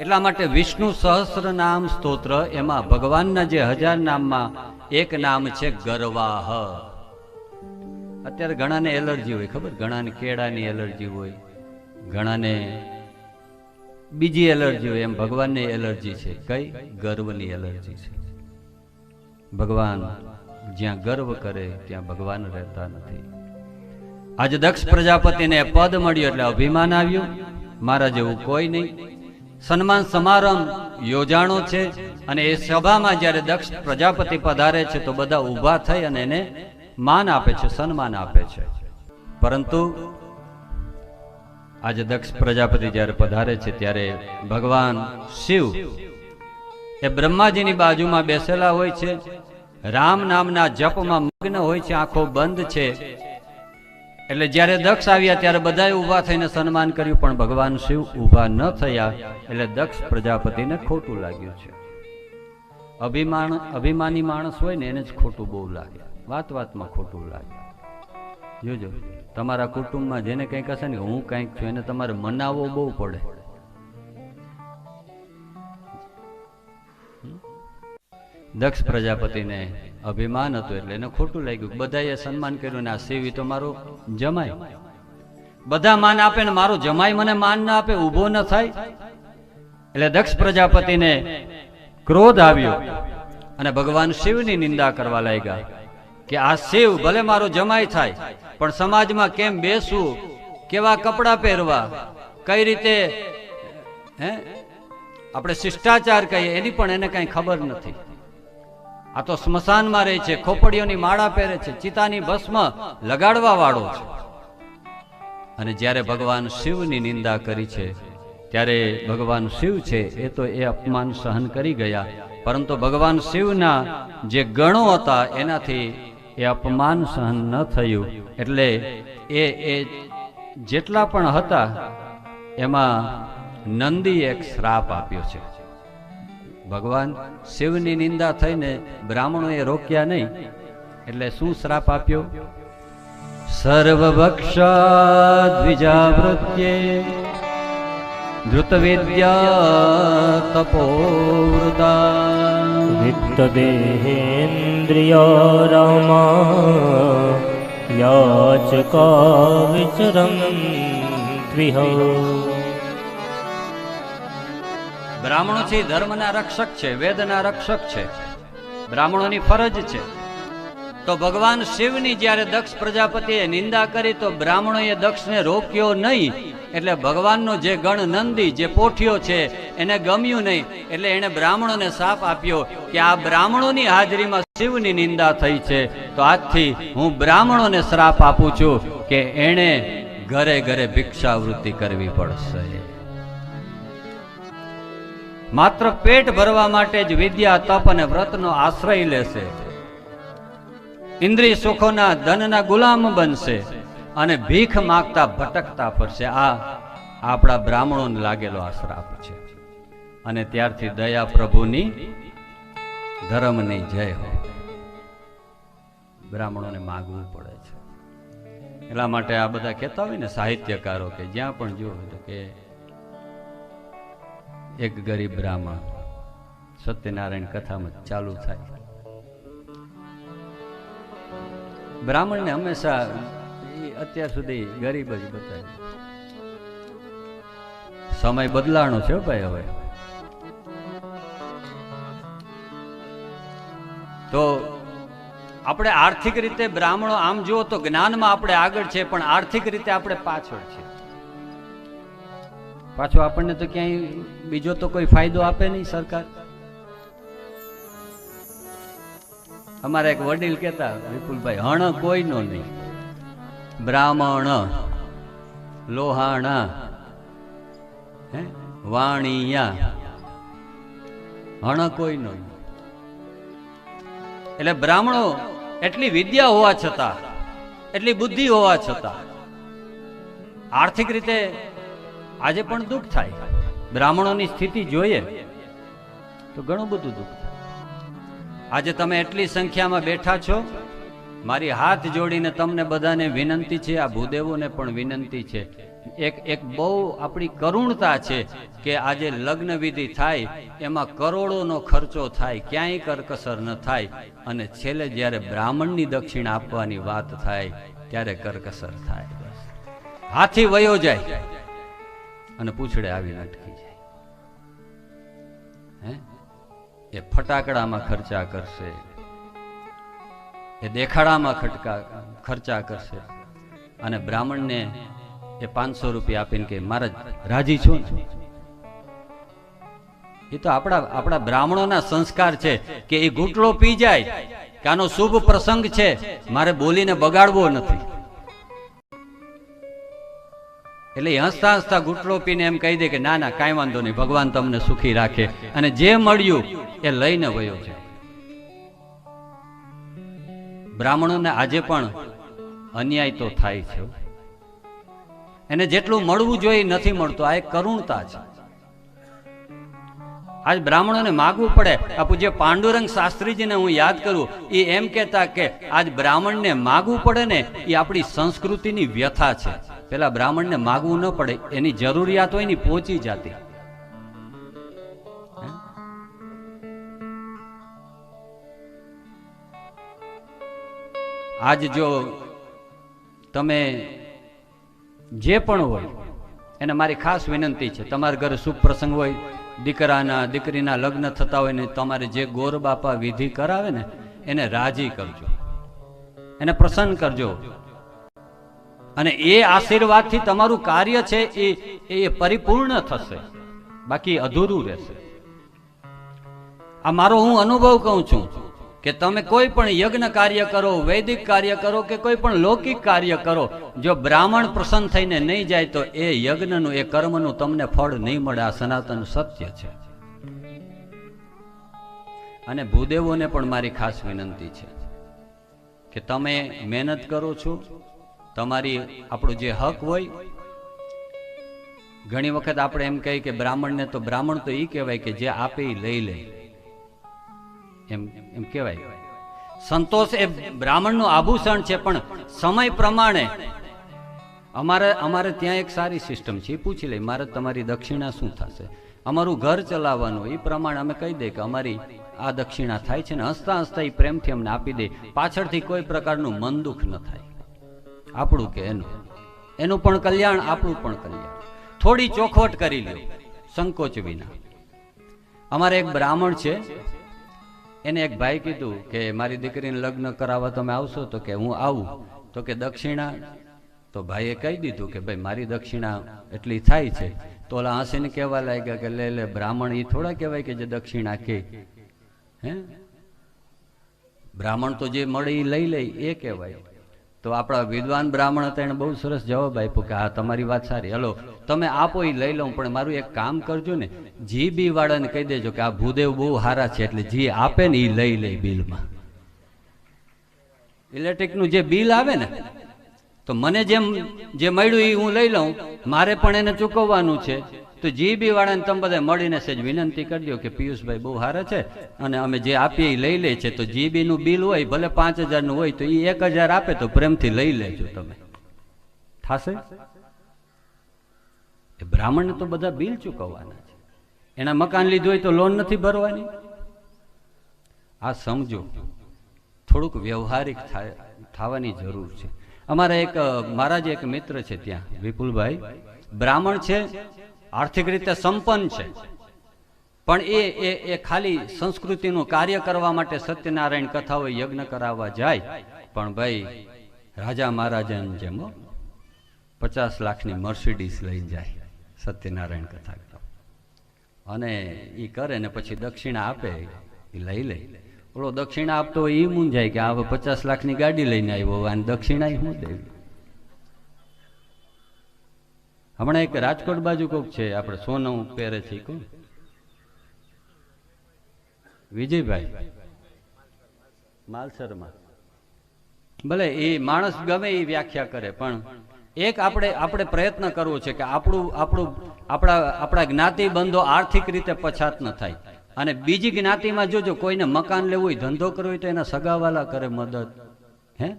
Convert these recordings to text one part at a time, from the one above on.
એટલા માટે વિષ્ણુ સહસ્ર નામ સ્તોત્ર, એમાં ભગવાનના જે હજાર નામમાં એક નામ છે ગરવાહ. અત્યારે ઘણાને એલર્જી હોય, ખબર? ઘણાને કેળાની એલર્જી હોય, ઘણાને બીજી એલર્જી હોય, એમ ભગવાનની એલર્જી છે. કઈ? ગર્વની એલર્જી છે. ભગવાન જ્યાં ગર્વ કરે, ત્યાં ભગવાન રહેતા નથી. આજે દક્ષ પ્રજાપતિને પદ મળ્યું એટલે અભિમાન આવ્યું. મારા જેવું કોઈ નહીં. સન્માન સમારંભ યોજાણો છે અને એ સભામાં જ્યારે દક્ષ પ્રજાપતિ પધારે છે તો બધા ઊભા થઈ અને એને માન આપે છે, સન્માન આપે છે. પરંતુ આજે દક્ષ પ્રજાપતિ જ્યારે પધારે છે ત્યારે ભગવાન શિવ એ બ્રહ્માજીની બાજુમાં બેસેલા હોય છે. રામ નામના જપમાં મગ્ન હોય છે, આંખો બંધ છે. એટલે જ્યારે દક્ષ આવ્યા ત્યારે બધાએ ઊભા થઈને સન્માન કર્યું, પણ ભગવાન શિવ ઊભા ન થયા, એટલે દક્ષ પ્રજાપતિને ખોટું લાગ્યું છે. અભિમાન, અભિમાની માણસ હોય ને એને જ ખોટું બહુ લાગે. વાત વાતમાં ખોટું લાગે. જોજો, તમારા કુટુંબમાં જેને કંઈક હશે ને, હું કંઈક છું, એને તમારે મનાવવો બહુ પડે. દક્ષ પ્રજાપતિને અભિમાન હતું એટલે એને ખોટું લાગ્યું. બધાએ સન્માન કર્યું ને આ સેવી તો મારો જમાય બધા માન આપે ને મારો જમાય મને માન ના આપે, ઊભો ન થાય. એટલે દક્ષ પ્રજાપતિને ક્રોધ આવ્યો અને ભગવાન શિવની નિંદા કરવા લાગ્યા કે આ શિવ ભલે મારો જમાય થાય, પણ સમાજમાં કેમ બેસવું, કેવા કપડાં પહેરવા, કઈ રીતે, હે? આપણે શિષ્ટાચાર કહીએ, એની પણ એને કાંઈ ખબર નથી. આ તો સ્મશાનમાં રહે છે, ખોપડીઓની માળા પહેરે છે, ચિતાની ભસ્મ લગાડવા વાળો છે. અને જ્યારે ભગવાન શિવની નિંદા કરી છે, ત્યારે ભગવાન શિવ છે, એ તો એ અપમાન સહન કરી ગયા. પરંતુ ભગવાન શિવના જે ગણો હતા, એનાથી એ અપમાન સહન ન થયું. એટલે એ એ જેટલા પણ હતા, એમાં નંદી એક શ્રાપ આપ્યો છે. ભગવાન શિવની નિંદા થઈને બ્રાહ્મણોએ રોક્યા નહીં, એટલે શું શ્રાપ આપ્યો? સર્વભક્ષા દ્વિજાવૃત્યે ધૃત વિદ્યા તપોવૃતા વિત્તદેહેન્દ્રિયો રામા યાચકા વિચરમ ત્વિહ બ્રાહ્મણો છે ધર્મના રક્ષક છે, વેદના રક્ષક છે, બ્રાહ્મણોની ફરજ છે. તો ભગવાન શિવની જ્યારે દક્ષ પ્રજાપતિએ નિંદા કરી, તો બ્રાહ્મણોએ દક્ષને રોક્યો નહીં. એટલે ભગવાનનો જે ગણ નંદી, જે પોઠિયો છે, એને ગમ્યું નહીં. એટલે એણે બ્રાહ્મણોને સાપ આપ્યો કે આ બ્રાહ્મણોની હાજરીમાં શિવની નિંદા થઈ છે. તો આજથી હું બ્રાહ્મણોને શ્રાપ આપું છું કે એણે ઘરે ઘરે ભિક્ષાવૃત્તિ કરવી પડશે. માત્ર પેટ ભરવા માટે જ વિદ્યા, તપ અને વ્રતનો આશ્રય લેશે. ઇન્દ્રિય સુખોના ધનના ગુલામ બનશે અને ભીખ માગતા ભટકતા ફરશે. આ આપણા બ્રાહ્મણોને લાગેલો આ શ્રાપ છે. અને ત્યારથી દયા પ્રભુની ધર્મની જય હો બ્રાહ્મણોને માગવું પડે છે. એટલા માટે આ બધા કહેતા હોય ને સાહિત્યકારો કે જ્યાં પણ જુઓ કે એક ગરીબ બ્રાહ્મણ સત્યનારાયણ કથામાં ચાલુ થાય. બ્રાહ્મણને હંમેશા અત્યાર સુધી ગરીબ જ બતાવે સમય બદલાણો છે ભાઈ હવે. તો આપણે આર્થિક રીતે બ્રાહ્મણો આમ જુઓ તો જ્ઞાનમાં આપણે આગળ છે પણ આર્થિક રીતે આપણે પાછળ છે પાછો આપણને તો ક્યાંય બીજો તો કોઈ ફાયદો આપે નહીં સરકાર. અમારા એક વડીલ કહેતા, વિપુલભાઈ, હણ કોઈનો નહીં. બ્રાહ્મણ, લોહાણા, હે, વાણિયા. હણ કોઈનો એટલે બ્રાહ્મણો એટલી વિદ્યા હોવા છતાં, એટલી બુદ્ધિ હોવા છતાં, આર્થિક રીતે આજે પણ દુઃખ થાય. બ્રાહ્મણોની સ્થિતિ જોઈએ તો ઘણું બધું દુઃખ થાય. આજે તમે એટલી સંખ્યામાં બેઠા છો, મારી હાથ જોડીને તમને બધાને વિનંતી છે, આ ભૂદેવોને પણ વિનંતી છે. એક એક બહુ આપણી કરુણતા છે કે આજે લગ્ન વિધિ થાય, એમાં કરોડોનો ખર્ચો થાય, ક્યાંય કરકસર ન થાય અને છેલ્લે જ્યારે બ્રાહ્મણની દક્ષિણા આપવાની વાત થાય, ત્યારે કરકસર થાય. હાથી વયો જાય. અને પૂછડે આવીને અટકી જાય. હે? એ ફટાકડામાં ખર્ચા કરશે. એ દેખાડામાં ખટકા, ખર્ચા કરશે. અને બ્રાહ્મણને એ પાંચસો રૂપિયા આપીને કે, મહારાજ, રાજી છો એ તો આપણા આપણા બ્રાહ્મણોના સંસ્કાર છે કે એ ઘૂંટડો પી જાય, કે આનો શુભ પ્રસંગ છે. મારે બોલીને બગાડવો નથી. એટલે હસતા હસતા ઘૂંટડો પીને એમ કહી દે કે, ના ના, કાંઈ વાંધો નહીં, ભગવાન તમને સુખી રાખે. અને જે મળ્યું એ લઈને વયો છે બ્રાહ્મણોને આજે પણ અન્યાય તો થાય છે. એને જેટલું મળવું જોઈએ નથી મળતું. આ એક કરુણતા છે. આજ બ્રાહ્મણોને માગવું પડે. આ પૂજ્ય પાંડુરંગ શાસ્ત્રીજીને હું યાદ કરું એ એમ કહેતા કે આજ બ્રાહ્મણને માગવું પડે ને એ આપણી સંસ્કૃતિની વ્યથા છે. પેલા બ્રાહ્મણને માગવું ન પડે, એની જરૂરિયાત હોય ને પહોંચી જતી. આજ જો તમે જે પણ હોય, એને મારી ખાસ વિનંતી છે. તમારા ઘરે શુભ પ્રસંગ હોય દીકરાના, દીકરીના લગ્ન થતા હોય ને તમારે જે ગોર બાપા વિધિ કરાવે ને, એને રાજી કરજો. એને પ્રસન્ન કરજો. અને એ આશીર્વાદથી તમારું કાર્ય છે એ એ પરિપૂર્ણ થશે. બાકી અધૂરું રહેશે. આ મારો હું અનુભવ કહું છું. કે તમે કોઈ પણ યજ્ઞ કાર્ય કરો, વૈદિક કાર્ય કરો કે કોઈ પણ લૌકિક કાર્ય કરો, જો બ્રાહ્મણ પ્રસન્ન થઈને નહીં જાય તો એ યજ્ઞનું, એ કર્મનું તમને ફળ નહીં મળે. આ સનાતન સત્ય છે. અને ભૂદેવોને પણ મારી ખાસ વિનંતી છે કે તમે મહેનત કરો છો. તમારી આપણું જે હક હોય, ઘણી વખત આપણે એમ કહીએ કે બ્રાહ્મણને તો બ્રાહ્મણ તો એ કહેવાય કે જે આપે એ લઈ લે. એમ એમ કહેવાય. સંતોષ એ બ્રાહ્મણનું આભૂષણ છે, પણ સમય પ્રમાણે અમારે અમારે ત્યાં એક સારી સિસ્ટમ છે. એ પૂછી લઈ મારે તમારી દક્ષિણા શું થશે? અમારું ઘર ચલાવવાનું એ પ્રમાણે અમે કહી દઈએ કે અમારી આ દક્ષિણા થાય છે ને હસતા હસતા એ પ્રેમથી અમને આપી દે. પાછળથી કોઈ પ્રકારનું મન દુઃખ ન થાય. આપણું કે એનું? એનું પણ કલ્યાણ, આપણું પણ કલ્યાણ. થોડી ચોખવટ કરી લ્યો, સંકોચ વિના. અમારે એક બ્રાહ્મણ છે એને એક ભાઈ કીધું કે, મારી દીકરીને લગ્ન કરાવવા તમે આવશો તો કે હું આવું. તો કે, દક્ષિણા? તો ભાઈએ કહી દીધું કે, ભાઈ, મારી દક્ષિણા એટલી થાય છે. તો ઓલા હસીને કહેવા લાગ્યા કે, લે લે, બ્રાહ્મણ એ થોડા કહેવાય કે જે દક્ષિણા કે. હે? બ્રાહ્મણ તો જે મળે એ લઈ લે, એ કહેવાય. તો આપણા વિદ્વાન બ્રાહ્મણ હતા એને બહુ સરસ જવાબ આપ્યો કે, હા, તમારી વાત સારી. હલો, તમે આપો એ લઈ લઉં, પણ મારું એક કામ કરજો ને. જી બી વાળાને કહી દેજો કે આ ભૂદેવ બહુ સારા છે, એટલે જે આપે ને એ લઈ લે બિલમાં. ઇલેક્ટ્રિકનું જે બિલ આવે ને, તો મને જેમ, જે મળ્યું એ હું લઈ લઉં. મારે પણ એને ચૂકવવાનું છે. તો જીબી વાળાને તમે બધા મળીને સેજ વિનંતી કરી દો કે પિયુષભાઈ બહુ સારા છે અને અમે જે આપીએ એ લઈ લે છે. તો જીબીનું બિલ હોય, ભલે પાંચ હજારનું હોય, તો એ એક હજાર આપે તો પ્રેમથી લઈ લેજો તમે. થશે? એ બ્રાહ્મણને તો બધા બિલ ચૂકવવાના છે. એના મકાન લીધું હોય તો લોન નથી ભરવાની. આ સમજો, થોડુંક વ્યવહારિક થવાની જરૂર છે. અમારા એક, મારા જે એક મિત્ર છે ત્યાં, વિપુલભાઈ, બ્રાહ્મણ છે આર્થિક રીતે સંપન્ન છે. પણ એ એ એ ખાલી સંસ્કૃતિનું કાર્ય કરવા માટે સત્યનારાયણ કથાઓ યજ્ઞ કરાવવા જાય. પણ ભાઈ, રાજા મહારાજાની જેમ પચાસ લાખની મર્સિડીસ લઈને જાય સત્યનારાયણ કથા અને એ કરે ને પછી દક્ષિણા આપે એ લઈ લે. ઓલો દક્ષિણા આપતો એ મૂંઝાય કે આ પચાસ લાખની ગાડી લઈને આવ્યો અને દક્ષિણા શું દેવી? હમણાં એક રાજકોટ બાજુ કોક છે, આપણે સોનું પહેરે છે કોણ? વિજયભાઈ. માલસરમાં. ભલે એ માણસ ગમે એ વ્યાખ્યા કરે, પણ એક આપણે આપણે પ્રયત્ન કરવો છે કે આપણું આપણું, આપણા આપણા જ્ઞાતિ બંધો આર્થિક રીતે પછાત ન થાય. અને બીજી જ્ઞાતિમાં જોજો, કોઈને મકાન લેવું હોય, ધંધો કરવો હોય તો એના સગાવાલા કરે મદદ. હે?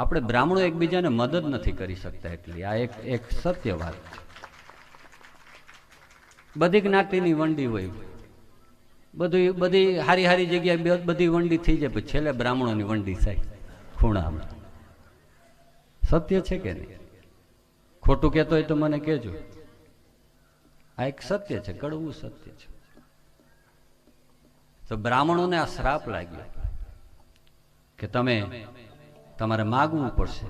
આપણે બ્રાહ્મણો એકબીજાને મદદ નથી કરી શકતા એટલી. આ એક એક સત્ય વાત છે. બધી જ્ઞાતિની વંડી હોય. બધું, બધી હારી હારી જગ્યાએ બધી વંડી થઈ જાય છેલ્લે બ્રાહ્મણોની વંડી થાય, ખૂણામાં. સત્ય છે કે નહીં? ખોટું કહેતો હોય તો મને કહેજો. આ એક સત્ય છે, કડવું સત્ય છે. તો બ્રાહ્મણોને આ શ્રાપ લાગ્યો કે તમે તમારે માગવું પડશે